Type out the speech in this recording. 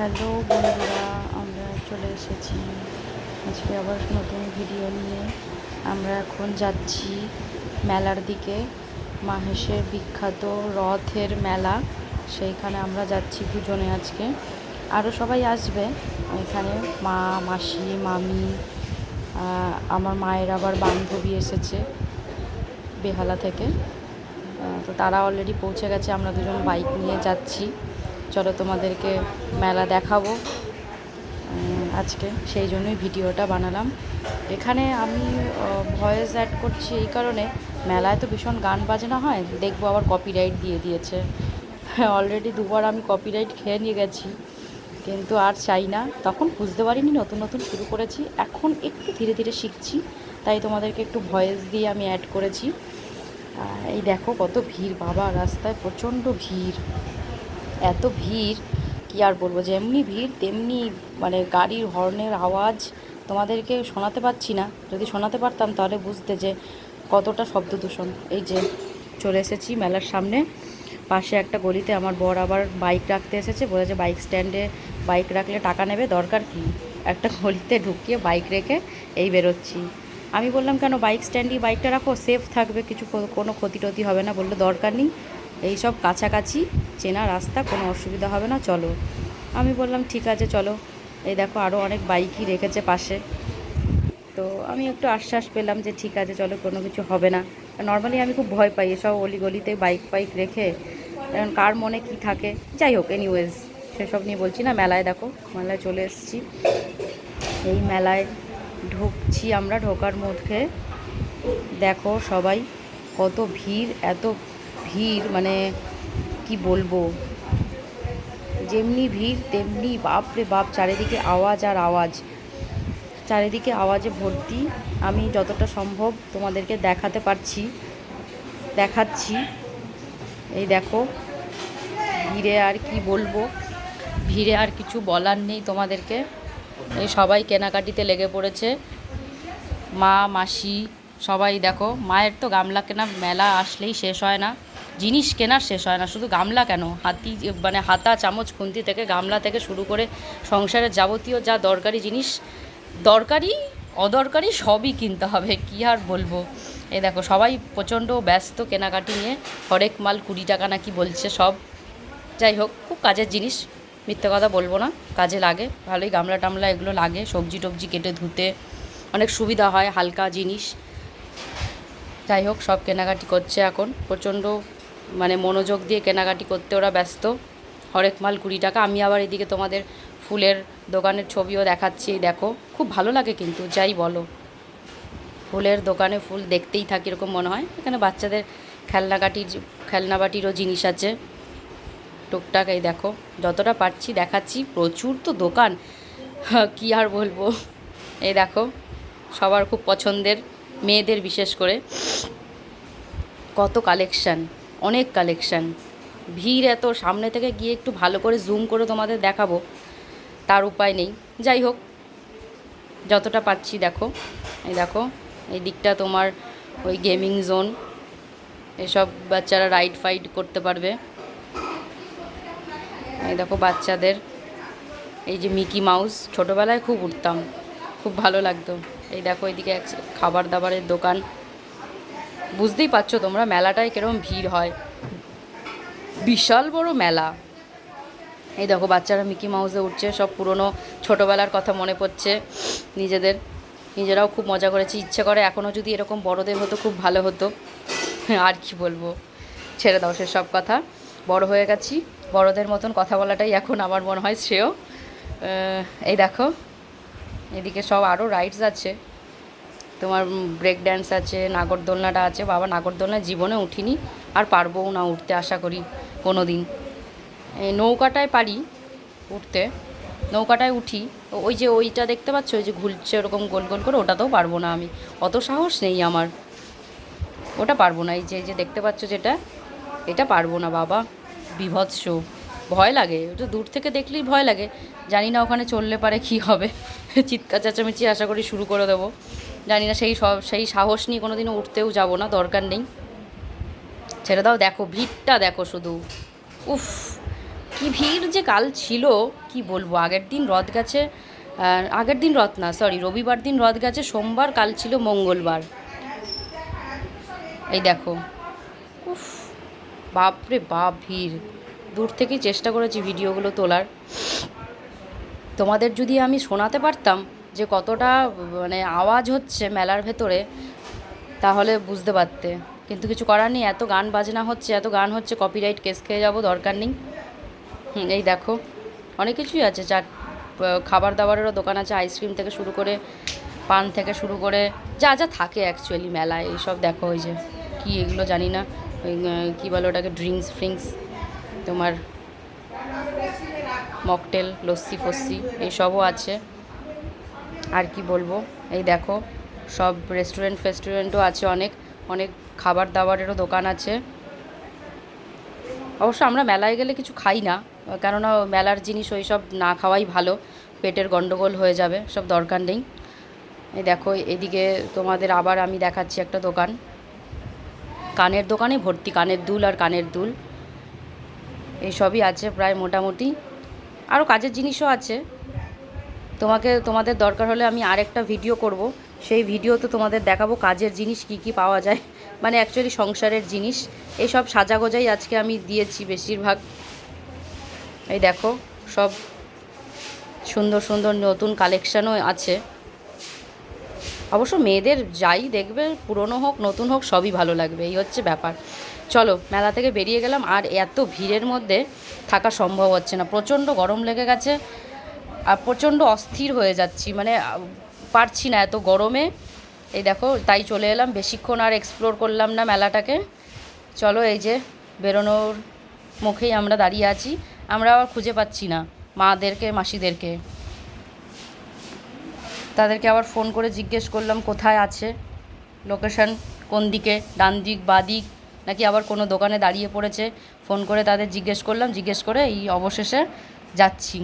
Hello বন্ধুরা, আমরা চলে এসেছি। আজকে আবার নতুন ভিডিও নিয়ে। আমরা এখন যাচ্ছি মেলার দিকে। মাহেশের বিখ্যাত রথের মেলা। সেইখানে আমরা যাচ্ছি দুজনে আজকে। আরও সবাই আসবে। এখানে মা, মাসি, মামি আমার মায়ের আবার বান্ধবী এসেছে বেহালা থেকে। তো তারা অলরেডি পৌঁছে গেছে। আমরা দুজন বাইক নিয়ে যাচ্ছি। চলো তোমাদেরকে মেলা দেখাবো। আজকে সেই জন্যই ভিডিওটা বানালাম। এখানে আমি ভয়েস অ্যাড করছি এই কারণে। মেলায় তো ভীষণ গান বাজনা হয়, দেখব আবার কপিরাইট দিয়ে দিয়েছে। অলরেডি দুবার আমি কপিরাইট খেয়ে নিয়ে গেছি, কিন্তু আর চাই না। তখন বুঝতে পারিনি, নতুন নতুন শুরু করেছি। এখন একটু ধীরে ধীরে শিখছি, তাই তোমাদেরকে একটু ভয়েস দিয়ে আমি অ্যাড করেছি। এই দেখো কত ভিড়, বাবা, রাস্তায় প্রচণ্ড ভিড়। এত ভিড়, কি আর বলব? যেমনি ভিড়, তেমনি মানে গাড়ির হর্নের আওয়াজ তোমাদেরকে শোনাতে পারছি না। যদি শোনাতে পারতাম তাহলে বুঝতে যে কতটা শব্দ দূষণ। এই যে চলে এসেছি মেলার সামনে। পাশে একটা গলিতে আমার বর আবার বাইক রাখতে এসেছে। বলেছে বাইক স্ট্যান্ডে বাইক রাখলে টাকা নেবে, দরকার কি? একটা গলিতে ঢুকিয়ে বাইক রেখে এই বেরোচ্ছি। আমি বললাম, কেন? বাইক স্ট্যান্ডেই বাইকটা রাখো সেফ থাকবে, কিছু কোনো ক্ষতি টতি হবে না। বলল, দরকার নেই। এই সব কাছাকাছি চেনা রাস্তা, কোনো অসুবিধা হবে না, চলো। আমি বললাম, ঠিক আছে, চলো। এই দেখো আরও অনেক বাইকই রেখেছে পাশে। তো আমি একটু আশ্বাস পেলাম যে, ঠিক আছে, চলো, কোনো কিছু হবে না। নর্মালি আমি খুব ভয় পাই এসব অলিগলিতে বাইক ফাইক রেখে এখন কার মনে কি থাকে? যাই হোক এনিওয়েজ সেসব নিয়ে বলছি না। মেলায় দেখো, মেলায় চলে এসেছি। এই মেলায় ঢুকছি আমরা ঢোকার মধ্যে। দেখো সবাই, কত ভিড়, এত ভিড় মানে কি বলব? যেমনি ভিড়, তেমনি বাপরে বাপ, চারিদিকে আওয়াজ আর আওয়াজ। চারিদিকে আওয়াজে ভর্তি। আমি যতটা সম্ভব তোমাদেরকে দেখাতে পারছি, দেখাচ্ছি। এই দেখো, ভিড়ে আর কি বলব? ভিড়ে আর কিছু বলার নেই তোমাদেরকে। এই সবাই কেনাকাটিতে লেগে পড়েছে। মা, মাসি, সবাই দেখো, মায়ের তো গামলা কেনা মেলা আসলেই শেষ হয় না। জিনিস কেনার শেষ হয় না, শুধু গামলা কেন? হাতি মানে হাতা, চামচ, খুন্তি থেকে গামলা থেকে শুরু করে সংসারের যাবতীয় যা দরকারি জিনিস, দরকারি, অদরকারি সবই কিনতে হবে, কী আর বলব? এই দেখো, সবাই প্রচণ্ড ব্যস্ত কেনাকাটি নিয়ে, হরেক মাল কুড়ি টাকা নাকি বলছে সব। যাই হোক, খুব কাজের জিনিস, মিথ্যে কথা বলব না, কাজে লাগে, ভালোই গামলা টামলা এগুলো লাগে, সবজি টবজি কেটে ধুতে, অনেক সুবিধা হয়, হালকা জিনিস। যাই হোক, সব কেনাকাটি করছে এখন, প্রচণ্ড মানে মনোযোগ দিয়ে কেনাকাটি করতে ওরা ব্যস্ত। হরেক মাল কুড়ি টাকা। আমি আবার এদিকে তোমাদের ফুলের দোকানের ছবিও দেখাচ্ছি, দেখো। খুব ভালো লাগে কিন্তু, যাই বলো। ফুলের দোকানে ফুল দেখতেই থাকি, এরকম মনে হয়। এখানে বাচ্চাদের খেলনাকাটির খেলনাবাটিরও জিনিস আছে। টুকটাক এই দেখো, যতটা পারছি দেখাচ্ছি। প্রচুর তো দোকান। কি আর বলব? এই দেখো, সবার খুব পছন্দের, মেয়েদের বিশেষ করে। কত কালেকশান অনেক কালেকশান ভিড় এত, সামনে থেকে গিয়ে একটু ভালো করে জুম করে তোমাদের দেখাবো, তার উপায় নেই। যাই হোক, যতটা পাচ্ছি দেখো। এই দেখো, এই দিকটা তোমার ওই গেমিং জোন এসব বাচ্চারা রাইড ফাইড করতে পারবে। এই দেখো বাচ্চাদের, এই যে মিকি মাউস, ছোটোবেলায় খুব উঠতাম। খুব ভালো লাগতো। এই দেখো, এইদিকে এক খাবার দাবারের দোকান। বুঝতেই পারছ তোমরা মেলাটায় কীরকম ভিড় হয়। বিশাল বড় মেলা। এই দেখো, বাচ্চারা মিকি মাউসে উঠছে, সব পুরনো, ছোটোবেলার কথা মনে পড়ছে নিজেদের। নিজেরাও খুব মজা করেছি। ইচ্ছে করে এখনও যদি এরকম বড়দের হতো, খুব ভালো হতো। আর কি বলব? ছেড়ে দাও সেসব কথা। বড় হয়ে গেছি। বড়দের মতন কথা বলাটাই এখন আমার মনে হয় শ্রেয়। এই দেখো, এদিকে সব আরও রাইডস আছে। তোমার ব্রেক ড্যান্স আছে, নাগরদোলনাটা আছে। বাবা, নাগরদোলনায় জীবনে উঠিনি, আর পারবও না উঠতে, আশা করি কোনো দিন নৌকাটায় পারি উঠতে, নৌকাটায় উঠি। ওই যে ওইটা দেখতে পাচ্ছ, ওই যে ঘুরছে ওরকম গোল গোল করে, ওটাতেও পারব না আমি। অত সাহস নেই আমার। ওটা পারব না, এই যে যে দেখতে পাচ্ছ যেটা, এটা পারব না বাবা। বিভৎস। ভয় লাগে। ওটা দূর থেকে দেখলেই ভয় লাগে। জানি না ওখানে চললে পারে কি হবে। চিৎকার চেঁচামেচি আশা করি শুরু করে দেবো। জানি না, সেই সব সেই সাহস নিয়ে কোনো দিনও উঠতেও যাব না, দরকার নেই। ছেড়ে দাও, দেখো, ভিড়টা দেখো শুধু। উফ, কি ভিড় যে কাল ছিল, কি বলব, আগের দিন রথ গেছে আগের দিন রথ না সরি রবিবার দিন রথ গেছে, সোমবার কাল ছিল মঙ্গলবার। এই দেখো, উফ, বাপরে বাপ ভিড়। দূর থেকেই চেষ্টা করেছি ভিডিওগুলো তোলার। তোমাদের যদি আমি শোনাতে পারতাম যে কতটা মানে আওয়াজ হচ্ছে মেলার ভেতরে, তাহলে বুঝতে পারতে। কিন্তু কিছু করার নেই, এত গান বাজনা হচ্ছে, এত গান হচ্ছে কপিরাইট কেস খেয়ে যাব, দরকার নেই। এই দেখো, অনেক কিছুই আছে, চাট খাবার দাবারেরও দোকান আছে আইসক্রিম থেকে শুরু করে, পান থেকে শুরু করে, যা যা থাকে অ্যাকচুয়ালি মেলায়, এইসব দেখো, ওই যে কী এগুলো জানি না কী বলে ওটাকে ড্রিঙ্কস ফ্রিঙ্কস তোমার মকটেল লস্যি ফস্যি এইসবও আছে। আর কি বলব? এই দেখো, সব রেস্টুরেন্ট ফেস্টুরেন্টও আছে অনেক অনেক খাবার দাবারেরও দোকান আছে। অবশ্য আমরা মেলায় গেলে কিছু খাই না, কেননা মেলার জিনিস ওই সব না খাওয়াই ভালো, পেটের গন্ডগোল হয়ে যাবে, সব দরকার নেই। এই দেখো, এদিকে তোমাদের আবার আমি দেখাচ্ছি একটা দোকান। কানের দোকানে ভর্তি, কানের দুল আর কানের দুল। এইসবই আছে প্রায় মোটামুটি। আরও কাজের জিনিসও আছে। তোমাকে, তোমাদের দরকার হলে আমি আরেকটা ভিডিও করব। সেই ভিডিওতে তোমাদের দেখাবো কাজের জিনিস কি কি পাওয়া যায়। মানে অ্যাকচুয়ালি সংসারের জিনিস। এইসব সাজাগোজাই আজকে আমি দিয়েছি বেশিরভাগ। এই দেখো, সব সুন্দর সুন্দর নতুন কালেকশানও আছে। অবশ্য মেয়েদের যাই দেখবে, পুরনো হোক, নতুন হোক, সবই ভালো লাগবে। এই হচ্ছে ব্যাপার। চলো, মেলা থেকে বেরিয়ে গেলাম। আর এত ভিড়ের মধ্যে থাকা সম্ভব হচ্ছে না। প্রচণ্ড গরম লেগে গেছে। প্রচণ্ড অস্থির হয়ে যাচ্ছি মানে পারছি না এত গরমে। এই দেখো, তাই চলে এলাম। বেশিক্ষণ আর এক্সপ্লোর করলাম না মেলাটাকে। চলো এই যে, বেরোনোর মুখেই আমরা দাঁড়িয়ে আছি। আমরা আবার খুঁজে পাচ্ছি না, মাদেরকে, মাসিদেরকে। তাদেরকে আবার ফোন করে জিজ্ঞেস করলাম, কোথায় আছে? লোকেশন কোন দিকে? ডান দিক, বা দিক? নাকি আবার কোনো দোকানে দাঁড়িয়ে পড়েছে? ফোন করে তাদের জিজ্ঞেস করলাম। জিজ্ঞেস করে এই অবশেষে যাচ্ছি।